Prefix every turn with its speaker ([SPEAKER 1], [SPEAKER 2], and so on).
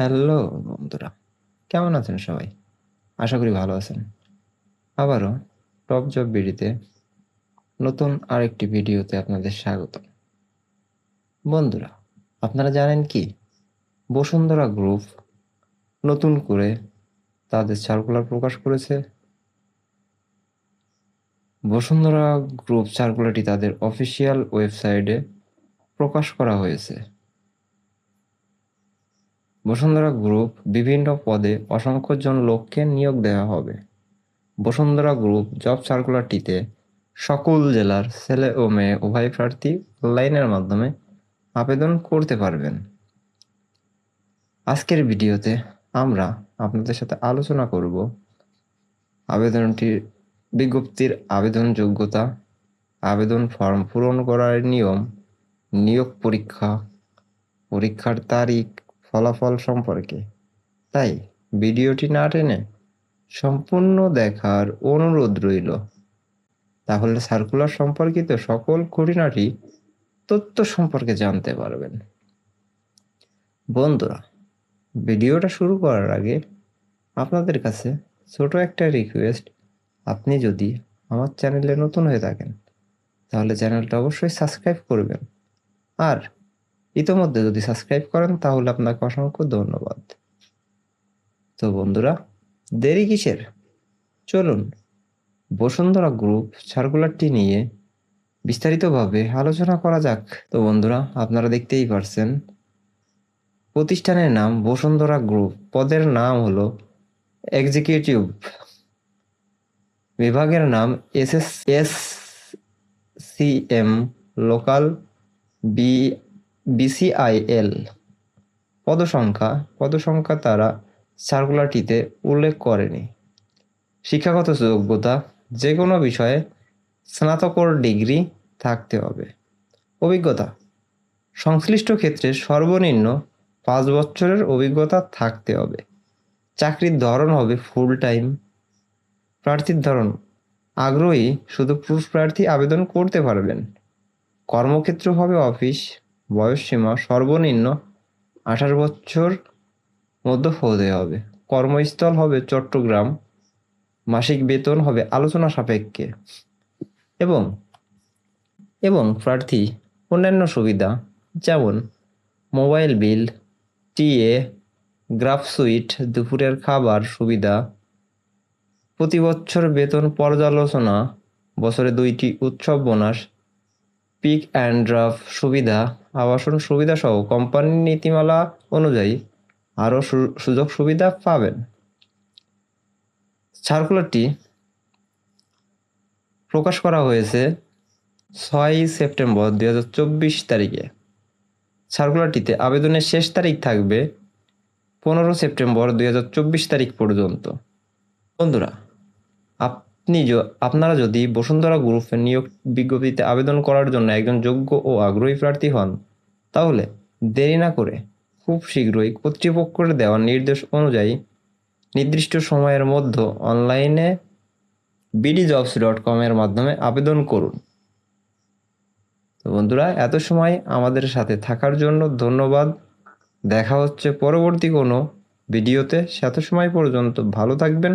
[SPEAKER 1] Hello বন্ধুরা, কেমন আছেন সবাই? আশা করি ভালো আছেন। আবারও টপ জব বিডিতে নতুন আরেকটি ভিডিওতে আপনাদের স্বাগত বন্ধুরা, আপনারা জানেন কি? বসুন্ধরা গ্রুপ নতুন করে তাদের সার্কুলার প্রকাশ করেছে। বসুন্ধরা গ্রুপ সার্কুলারটি তাদের অফিসিয়াল ওয়েবসাইটে প্রকাশ করা হয়েছে। বসুন্ধরা গ্রুপ বিভিন্ন পদে অসংখ্য জন লোককে নিয়োগ দেওয়া হবে। বসুন্ধরা গ্রুপ জব সার্কুলারটিতে সকল জেলার ছেলে ও মেয়ে উভয় প্রার্থী অনলাইনের মাধ্যমে আবেদন করতে পারবেন। আজকের ভিডিওতে আমরা আপনাদের সাথে আলোচনা করব আবেদনটির বিজ্ঞপ্তির আবেদন যোগ্যতা, আবেদন ফর্ম পূরণ করার নিয়ম, নিয়োগ পরীক্ষা, পরীক্ষার তারিখ ফলাফল সম্পর্কে। তাই ভিডিওটি না টেনে সম্পূর্ণ দেখার অনুরোধ রইল। তাহলে সার্কুলার সম্পর্কিত সকল খুঁটিনাটি তথ্য সম্পর্কে জানতে পারবেন। বন্ধুরা, ভিডিওটা শুরু করার আগে আপনাদের কাছে ছোট একটা রিকোয়েস্ট আপনি যদি আমার চ্যানেলে নতুন হয়ে থাকেন, তাহলে চ্যানেলটা অবশ্যই সাবস্ক্রাইব করবেন। আর ইতোমধ্যে যদি সাবস্ক্রাইব করেন, তাহলে আপনাকে অসংখ্য ধন্যবাদ। তো বন্ধুরা, দেরি কিসের? চলুন বসুন্ধরা গ্রুপ সার্কুলারটি নিয়ে বিস্তারিতভাবে আলোচনা করা যাক। তো বন্ধুরা, আপনারা দেখতেই পারছেন, প্রতিষ্ঠানের নাম বসুন্ধরা গ্রুপ পদের নাম হলো এক্সিকিউটিভ বিভাগের নাম S S S C M local B BCIL পদসংখ্যা পদসংখ্যা তারা সার্কুলারটিতে উল্লেখ করেনি। শিক্ষাগত যোগ্যতা যে কোনো বিষয়ে স্নাতকোর ডিগ্রি থাকতে হবে। অভিজ্ঞতা, সংশ্লিষ্ট ক্ষেত্রে সর্বনিম্ন পাঁচ বছরের অভিজ্ঞতা থাকতে হবে। চাকরির ধরন হবে ফুল টাইম প্রার্থীর ধরন, আগ্রহী শুধু পুরুষ প্রার্থী আবেদন করতে পারবেন। কর্মক্ষেত্র হবে অফিস বয়সসীমা সর্বনিম্ন আঠারো বছর মধ্যে হতে হবে। কর্মস্থল হবে চট্টগ্রাম, মাসিক বেতন হবে আলোচনা সাপেক্ষে। এবং এবং প্রার্থী অন্যান্য সুবিধা যেমন মোবাইল বিল টিএ গ্রাফ সুইট, দুপুরের খাবার সুবিধা, প্রতি বছর বেতন পর্যালোচনা, বছরে দুইটি উৎসব বোনাস পিক অ্যান্ড ড্রাফ সুবিধা, আবাসন সুবিধা সহ কোম্পানির নীতিমালা অনুযায়ী আরও সুযোগ সুবিধা পাবেন। সার্কুলারটি প্রকাশ করা হয়েছে ছয় সেপ্টেম্বর দুই হাজার চব্বিশ তারিখে। সার্কুলারটিতে আবেদনের শেষ তারিখ থাকবে পনেরো সেপ্টেম্বর দুই হাজার চব্বিশ তারিখ পর্যন্ত। বন্ধুরা আপনি আপনারা যদি বসুন্ধরা গ্রুপে নিয়োগ বিজ্ঞপ্তিতে আবেদন করার জন্য একজন যোগ্য ও আগ্রহী প্রার্থী হন, তাহলে দেরি না করে খুব শীঘ্রই কর্তৃপক্ষের দেওয়া নির্দেশ অনুযায়ী নির্দিষ্ট সময়ের মধ্যে অনলাইনে বিডি জবস ডট কমের মাধ্যমে আবেদন করুন। তো বন্ধুরা, এত সময় আমাদের সাথে থাকার জন্য ধন্যবাদ। দেখা হচ্ছে পরবর্তী কোনো ভিডিওতে। এত সময় পর্যন্ত ভালো থাকবেন।